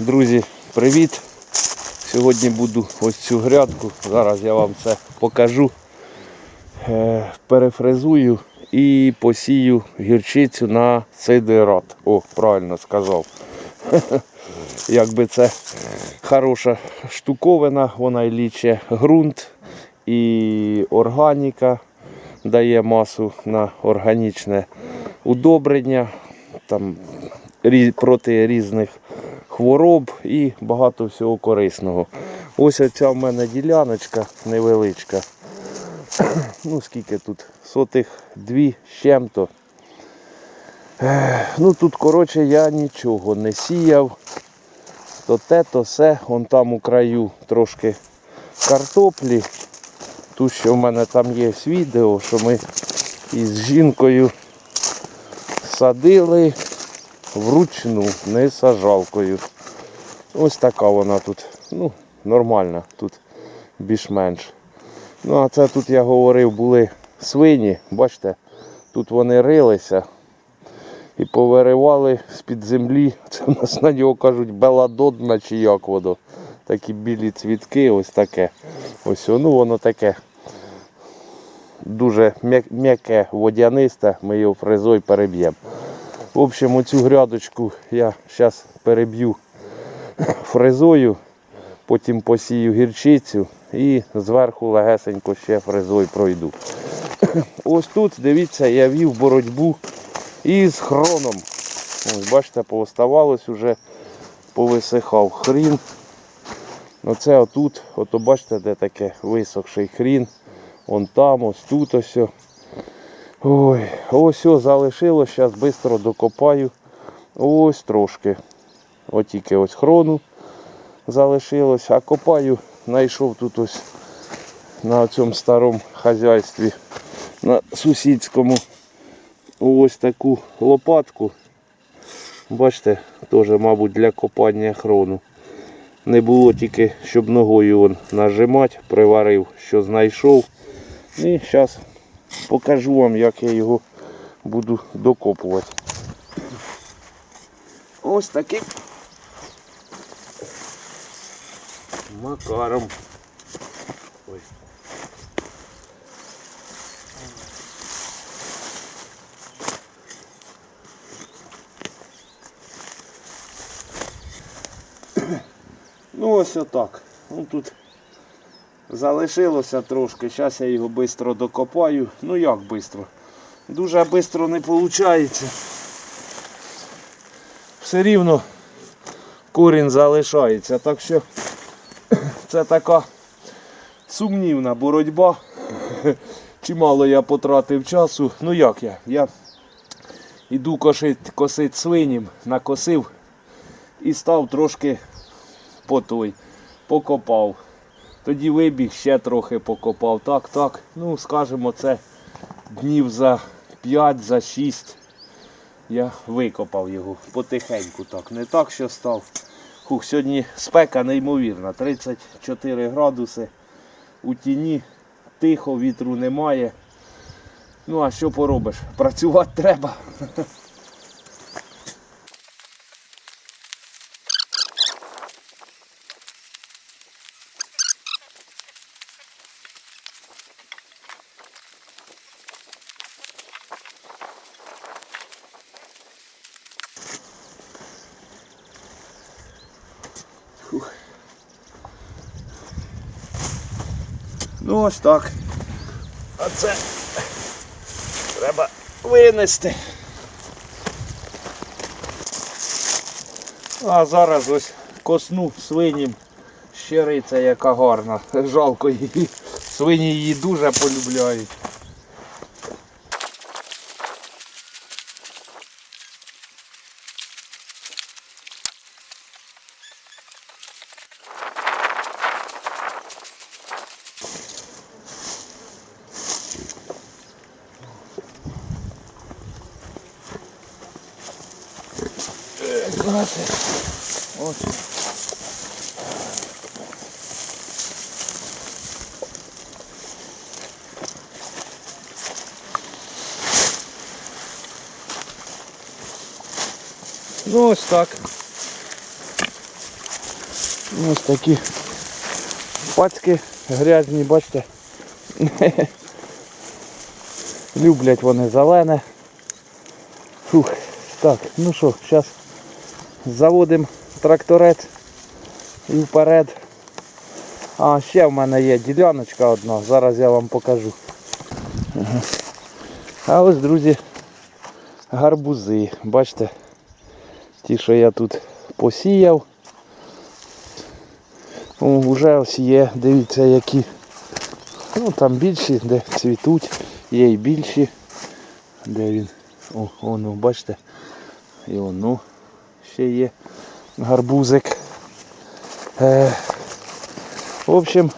Друзі, привіт! Сьогодні буду ось цю грядку. Зараз я вам це покажу. Е, Перефрезую і посію гірчицю на сидират. О, правильно сказав. Якби це хороша штуковина, вона лічить ґрунт і органіка дає масу на органічне удобрення, там, проти різних хвороб і багато всього корисного. Ось оця в мене діляночка невеличка. Ну, скільки тут? Сотих дві з чим-то. Ну тут, коротше, я нічого не сіяв. То те, то все. Вон там у краю трошки картоплі. Тут що в мене там є відео, що ми із жінкою садили вручну, не сажалкою. Ось така вона тут. Ну, нормальна, тут більш-менш. Ну, а це тут я говорив, були свині, бачите, тут вони рилися і повиривали з-під землі. Це в нас на нього кажуть беладодна чи як воно. Такі білі цвітки, ось таке. Ось ну воно таке. Дуже м'яке, водянисте, ми його фрезою переб'ємо. В общем, оцю грядочку я зараз переб'ю фрезою, потім посію гірчицю і зверху легесенько ще фрезою пройду. Ось тут, дивіться, я вів боротьбу із хроном. Ось, бачите, пооставалось уже, повисихав хрін. Оце отут, ото бачите, де таке висохший хрін. Вон там, ось тут ось. О. Ой, ось ось залишилось, зараз швидко докопаю. Ось трошки. От тільки ось хрону залишилось, а копаю, знайшов тут ось на цьому старому хазяйстві, на сусідському ось таку лопатку. Бачите, теж, мабуть, для копання хрону. Не було тільки, щоб ногою вон нажимати, приварив, що знайшов. І зараз покажу вам, як я його буду докопувати. Ось таким макаром. Ой. Ну ось отак. Ну тут залишилося трошки. Зараз я його швидко докопаю. Ну як швидко? Дуже швидко не виходить. Все рівно корінь залишається. Так що це така сумнівна боротьба. Чимало я потратив часу. Ну як я? Я іду косить, косить свинім, накосив і став трошки по той, покопав. Тоді вибіг, ще трохи покопав. Так, так. Ну, скажімо, це днів за 5, за 6 я викопав його потихеньку так. Не так, що став. Хух, сьогодні спека неймовірна. 34 градуси у тіні, тихо, вітру немає. Ну а що поробиш? Працювати треба. Ну ось так. А це треба винести. А зараз ось косну свинім щириця яка гарна. Жалко її. Свині її дуже полюбляють. Брати. Ось. Ну ось так. Ось такі пацьки грязні, бачите. Люблять вони зелене. Фух. Так, ну що, зараз заводимо тракторець і вперед. А, ще в мене є діляночка одна, зараз я вам покажу. А ось, друзі, гарбузи. Бачите, ті, що я тут посіяв. О, вже ось є, дивіться які. Ну там більші, де цвітуть, є і більші. Де він? О, воно, бачите. І воно ще є гарбузик. Е, в общем,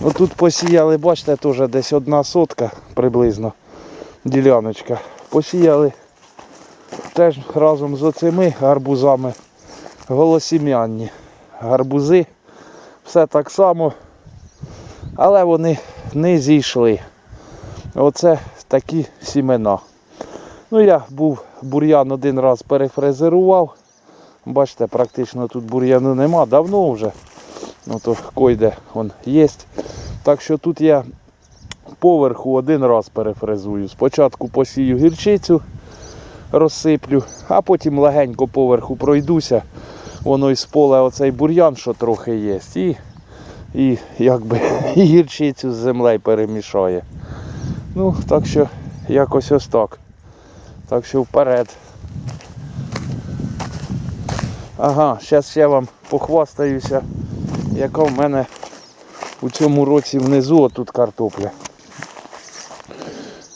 отут посіяли, бачите, теж десь одна сотка приблизно діляночка. Посіяли теж разом з оцими гарбузами голосім'янні гарбузи. Все так само, але вони не зійшли. Оце такі сімена. Ну я був бур'ян один раз перефрезерував. Бачите, практично тут бур'яну нема, давно вже. Ну то койде он є. Так що тут я поверху один раз перефрезую. Спочатку посію гірчицю, розсиплю, а потім легенько поверху пройдуся. Воно із поля оцей бур'ян, що трохи є. І, і якби і гірчицю з землею перемішає. Ну, так що якось ось так. Так що вперед. Ага, зараз я вам похвастаюся, яка в мене у цьому році внизу отут картопля.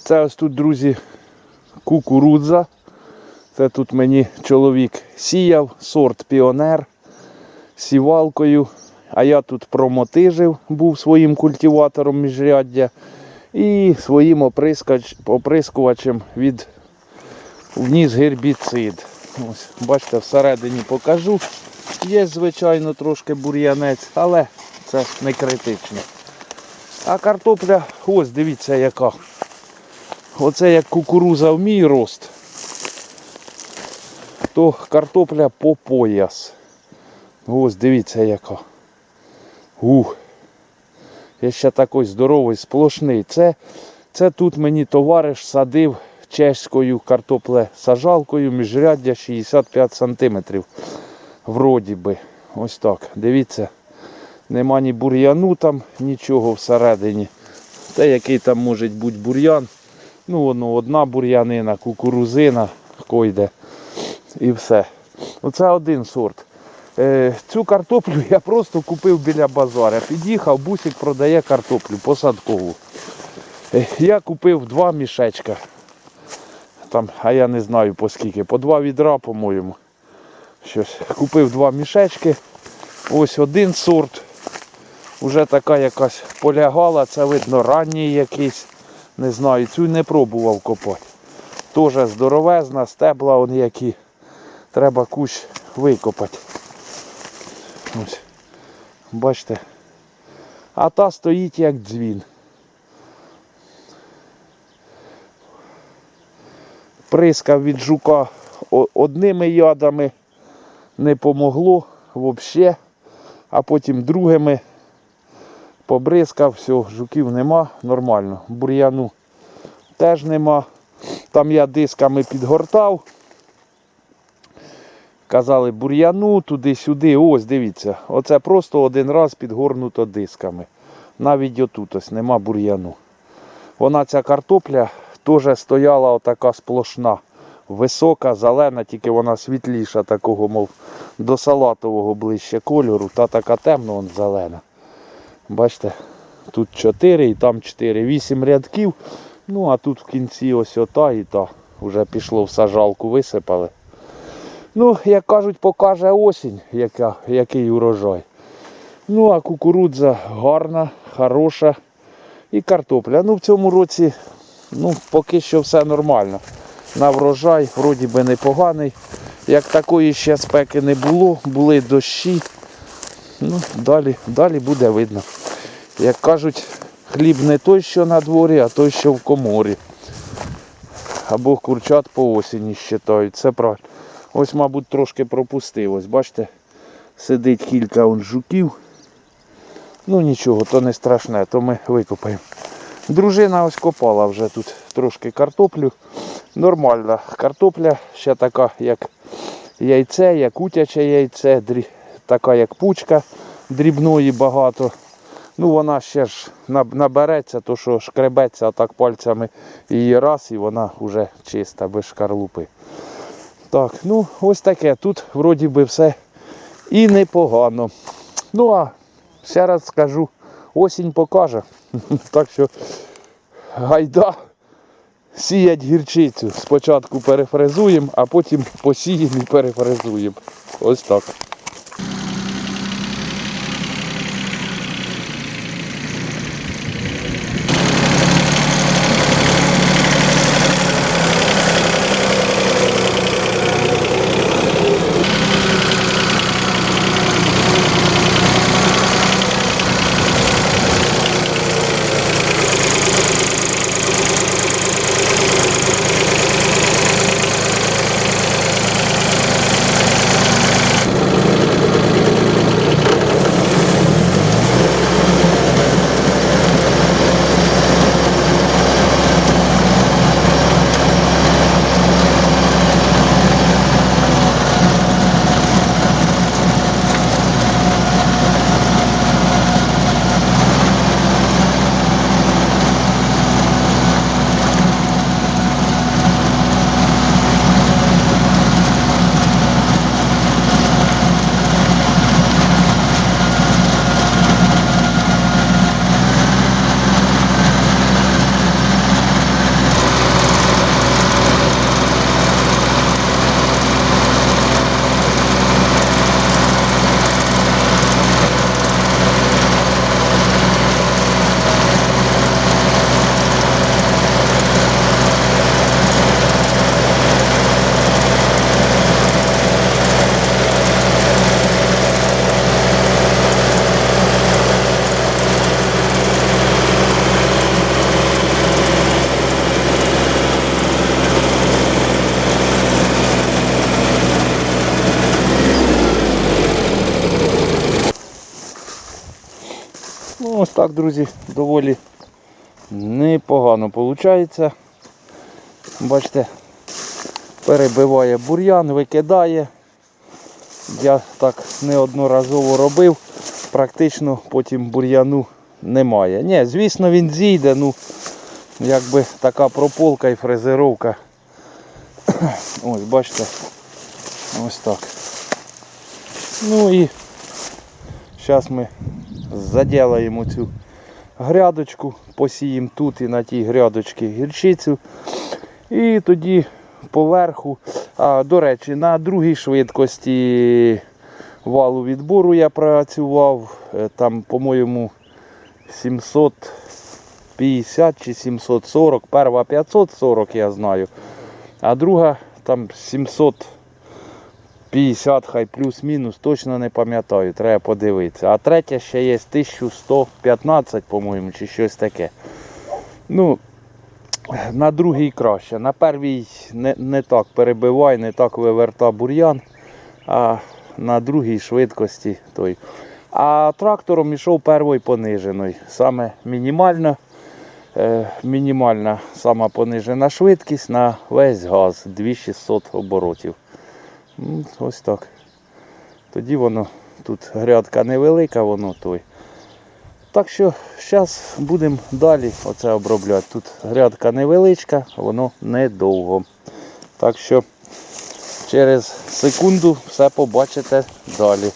Це ось тут, друзі, кукурудза. Це тут мені чоловік сіяв, сорт піонер сівалкою. А я тут промотижив, був своїм культиватором міжряддя і своїм оприскувачем від вніс гербіцид. Ось, бачите, всередині покажу. Є, звичайно, трошки бур'янець, але це не критично. А картопля, ось дивіться яка. Оце як кукуруза в мій рост, то картопля по пояс. Ось дивіться яка. Ух. Я ще такий здоровий, сплошний. Це, це тут мені товариш садив чеською картоплесажалкою міжряддя 65 см. Вроді би. Ось так. Дивіться. Нема ні бур'яну там, нічого всередині. Те, який там може бути бур'ян. Ну, воно одна бур'янина, кукурузина койде. І все. Оце один сорт. Е, цю картоплю я просто купив біля базаря. Під'їхав, бусик продає картоплю посадкову. Е, я купив два мішечка. Там, а я не знаю по скільки, по два відра, по-моєму. Щось. Купив два мішечки. Ось один сорт. Уже така якась полягала, це видно ранній якийсь. Не знаю, цю не пробував копати. Теж здоровезна, стебла он які. Треба кущ викопати. Ось. Бачите. А та стоїть як дзвін. Прискав від жука одними ядами не помогло взагалі, а потім другими побризкав, все, жуків нема, нормально. Бур'яну теж нема. Там я дисками підгортав. Казали бур'яну туди-сюди. Ось дивіться. Оце просто один раз підгорнуто дисками. Навіть отут ось нема бур'яну. Вона ця картопля теж стояла отака сплошна. Висока, зелена, тільки вона світліша, такого, мов до салатового ближче кольору, та така темно вон зелена. Бачите, тут 4 і там 4, 8 рядків. Ну а тут в кінці ось ота і та. Вже пішло в сажалку, висипали. Ну, як кажуть, покаже осінь, яка, який урожай. Ну, а кукурудза гарна, хороша. І картопля. Ну, в цьому році ну, поки що все нормально. На врожай, вроді би непоганий. Як такої ще спеки не було, були дощі. Ну, далі, далі буде видно. Як кажуть, хліб не той, що на дворі, а той, що в коморі. Або курчат по осені вважають. Це правильно. Ось, мабуть, трошки пропустив. Ось, бачите, Сидить кілька он жуків. Ну нічого, то не страшне, то ми викопаємо. Дружина ось копала вже тут трошки картоплю. Нормальна картопля, ще така, як яйце, як утяче яйце, така як пучка, дрібної багато. Ну вона ще ж набереться, то що шкребеться так пальцями її раз, і вона вже чиста, без шкарлупи. Так, ну ось таке. Тут вроді би все і непогано. Ну а ще раз скажу, осінь покаже. Так що гайда сіять гірчицю. Спочатку перефрезуємо, а потім посіємо і перефрезуємо. Ось так. Ну, ось так, друзі, доволі непогано виходить. Бачите, перебиває бур'ян, викидає. Я так неодноразово робив, практично потім бур'яну немає. Ні, звісно, він зійде, ну якби така прополка і фрезеровка. Ось, бачите, ось так. Ну і зараз ми заділаємо цю грядочку, посіємо тут і на тій грядочці гірчицю. І тоді поверху, а, до речі, на другій швидкості валу відбору я працював. Е, Там, по-моєму, 750 чи 740. Перша 540, я знаю. А друга там 750, хай плюс-мінус, точно не пам'ятаю, треба подивитися. А третя ще є 1115, по-моєму, чи щось таке. Ну, на другій краще. На первій не, не так перебивай, не так виверта бур'ян, а на другій швидкості той. А трактором йшов перший понижений. Саме мінімальна, е, мінімальна сама понижена швидкість на весь газ 2600 оборотів. Ось так. Тоді воно тут грядка невелика, воно той. Так що зараз будемо далі оце обробляти. Тут грядка невеличка, воно недовго. Так що через секунду все побачите далі.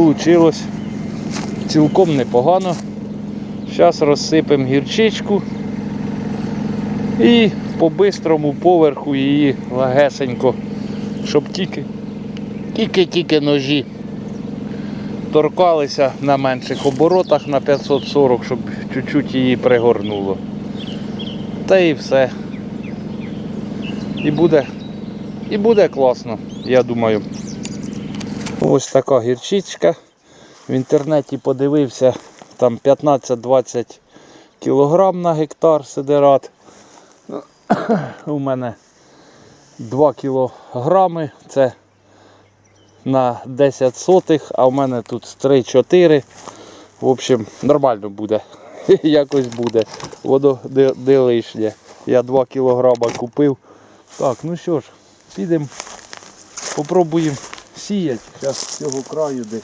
Вийшло. Цілком непогано. Зараз розсипемо гірчичку і по бистрому поверху її легесенько, щоб тільки тільки-тільки ножі торкалися на менших оборотах на 540, щоб чуть-чуть її пригорнуло. Та і все. І буде, і буде класно, я думаю. Ось така гірчичка. В інтернеті подивився, там 15-20 кілограм на гектар сидерат. У мене 2 кілограми, це на 10 сотих, а в мене тут 3-4. В общем, нормально буде. Якось буде. Воно не, лишнє. Я 2 кілограма купив. Так, ну що ж, підемо, попробуємо сіяти. Зараз з цього краю десь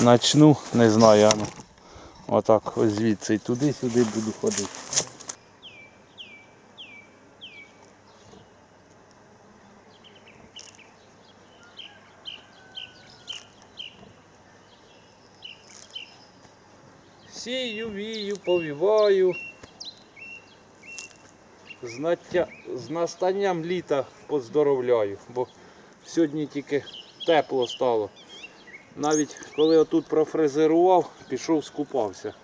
начну, не знаю. Ану. Отак ось звідси і туди-сюди буду ходити. Сію, вію, повіваю. З настанням літа поздоровляю, бо сьогодні тільки тепло стало. Навіть коли отут профрезерував, пішов скупався.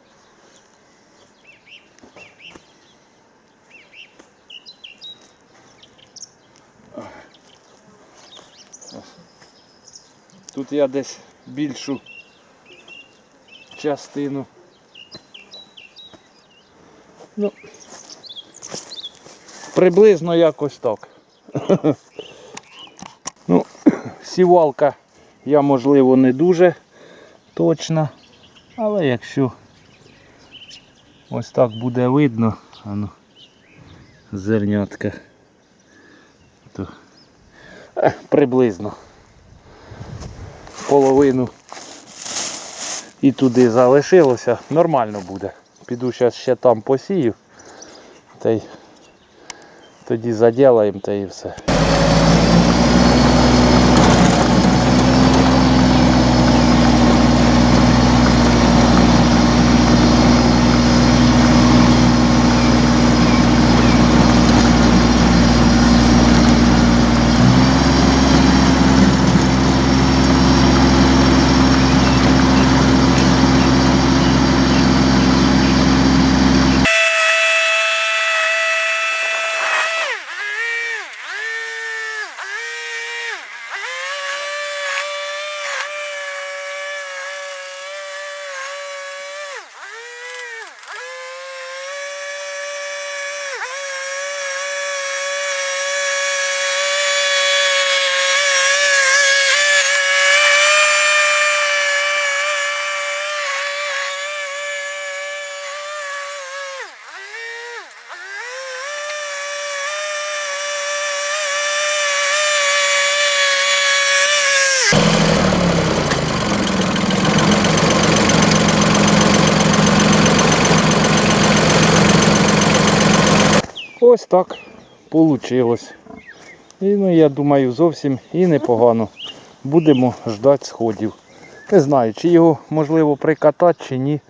Тут я десь більшу частину. Ну, приблизно якось так. сівалка я можливо не дуже точна, але якщо ось так буде видно, ану, зернятка, то е, приблизно половину і туди залишилося, нормально буде. Піду зараз ще там посію, та й тоді заділаємо та і все. Так вийшло. І ну, я думаю, зовсім і непогано. Будемо ждати сходів. Не знаю, чи його можливо прикатати, чи ні.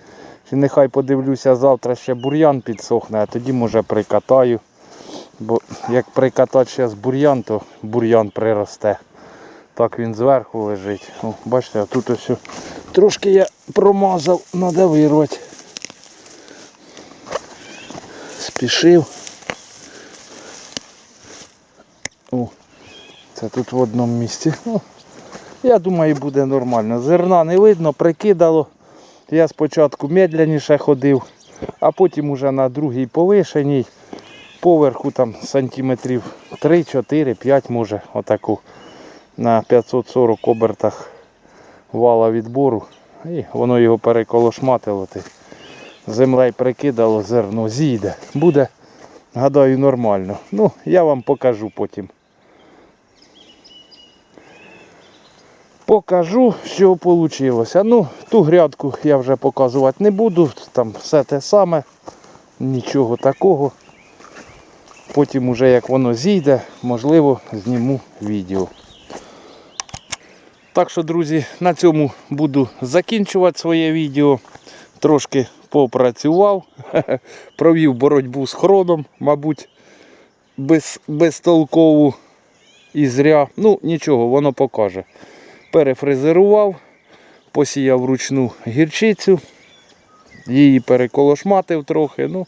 Чи нехай подивлюся, завтра ще бур'ян підсохне, а тоді може прикатаю. Бо як прикатати зараз бур'ян, то бур'ян приросте. Так він зверху лежить. О, бачите, а тут ось трошки я промазав, треба вирвати. Спішив. О, це тут в одному місці. Ну, я думаю, буде нормально. Зерна не видно, прикидало. Я спочатку медленніше ходив, а потім уже на другій повишеній, поверху там сантиметрів 3, 4, 5 може, отаку на 540 обертах вала відбору. І воно його переколошматило. ти. Землею прикидало, зерно зійде. Буде, гадаю, нормально. Ну, я вам покажу потім. Покажу, що вийшло. Ну, ту грядку я вже показувати не буду. Там все те саме, нічого такого. Потім уже як воно зійде, можливо, зніму відео. Так що, друзі, на цьому буду закінчувати своє відео. Трошки попрацював, провів боротьбу з хроном, мабуть, без, безтолкову і зря. Ну, нічого, воно покаже. Перефрезерував, посіяв вручну гірчицю, її переколошматив трохи. Ну,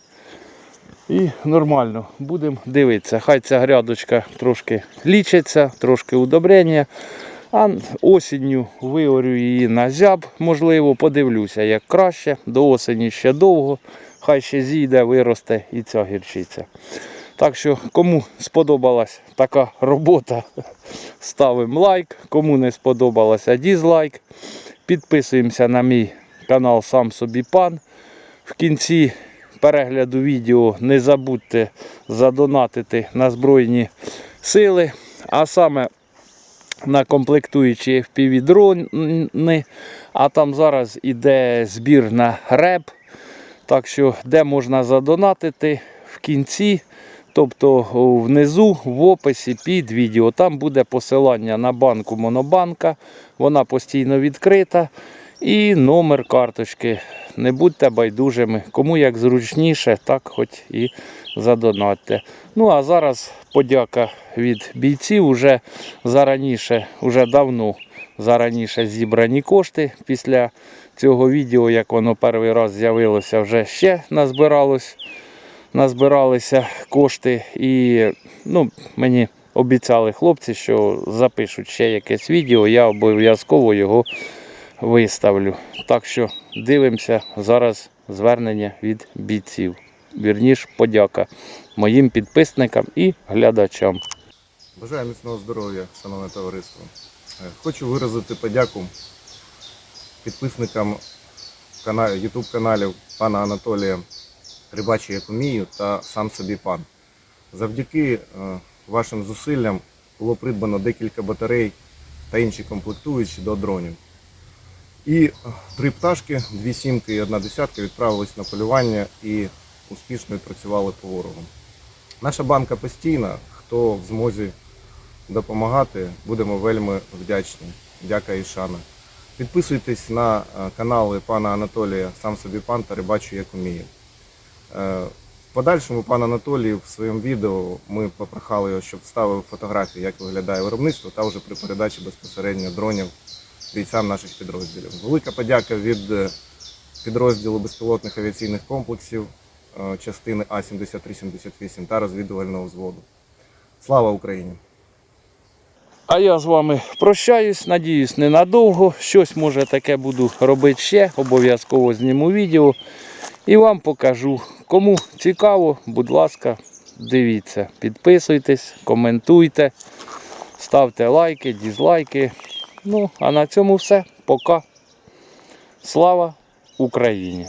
і нормально, будемо дивитися. Хай ця грядочка трошки лічиться, трошки удобрення. А осінню виорю її на зяб, можливо, подивлюся, як краще. До осені ще довго. Хай ще зійде, виросте і ця гірчиця. Так що, кому сподобалась така робота, ставимо лайк. Кому не сподобалося, дізлайк. Підписуємося на мій канал Сам собі пан. В кінці перегляду відео не забудьте задонатити на Збройні сили, а саме на комплектуючі FPV-дрони, а там зараз іде збір на реп. Так що, де можна задонатити в кінці, тобто внизу в описі під відео, там буде посилання на банку Монобанка. Вона постійно відкрита. І номер карточки. Не будьте байдужими. Кому як зручніше, так хоч і задонатьте. Ну а зараз подяка від бійців уже зараніше, уже давно зараніше зібрані кошти. Після цього відео, як воно перший раз з'явилося, вже ще назбиралось, назбиралися кошти. І ну, мені обіцяли хлопці, що запишуть ще якесь відео, я обов'язково його виставлю. Так що дивимося зараз звернення від бійців. Вірніш, подяка моїм підписникам і глядачам. Бажаю міцного здоров'я, шановне товариство. Е, Хочу виразити подяку підписникам YouTube каналів пана Анатолія Рибачі як умію та сам собі пан. Завдяки е, вашим зусиллям було придбано декілька батарей та інші комплектуючі до дронів. І е, три пташки, дві сімки і одна десятка відправились на полювання і успішно відпрацювали по ворогу. Наша банка постійна, хто в змозі допомагати, будемо вельми вдячні. Дяка і шана. Підписуйтесь на е, канали пана Анатолія Сам собі пан та рибачу як уміє. Е, В подальшому пан Анатолій в своєму відео ми попрохали його, щоб ставив фотографії, як виглядає виробництво, та вже при передачі безпосередньо дронів бійцям наших підрозділів. Велика подяка від е, підрозділу безпілотних авіаційних комплексів е, частини А-7378 та розвідувального взводу. Слава Україні! А я з вами прощаюсь, надіюсь, ненадовго. Щось може таке буду робити ще, обов'язково зніму відео і вам покажу. Кому цікаво, будь ласка, дивіться, підписуйтесь, коментуйте, ставте лайки, дізлайки. Ну, а на цьому все. Пока. Слава Україні!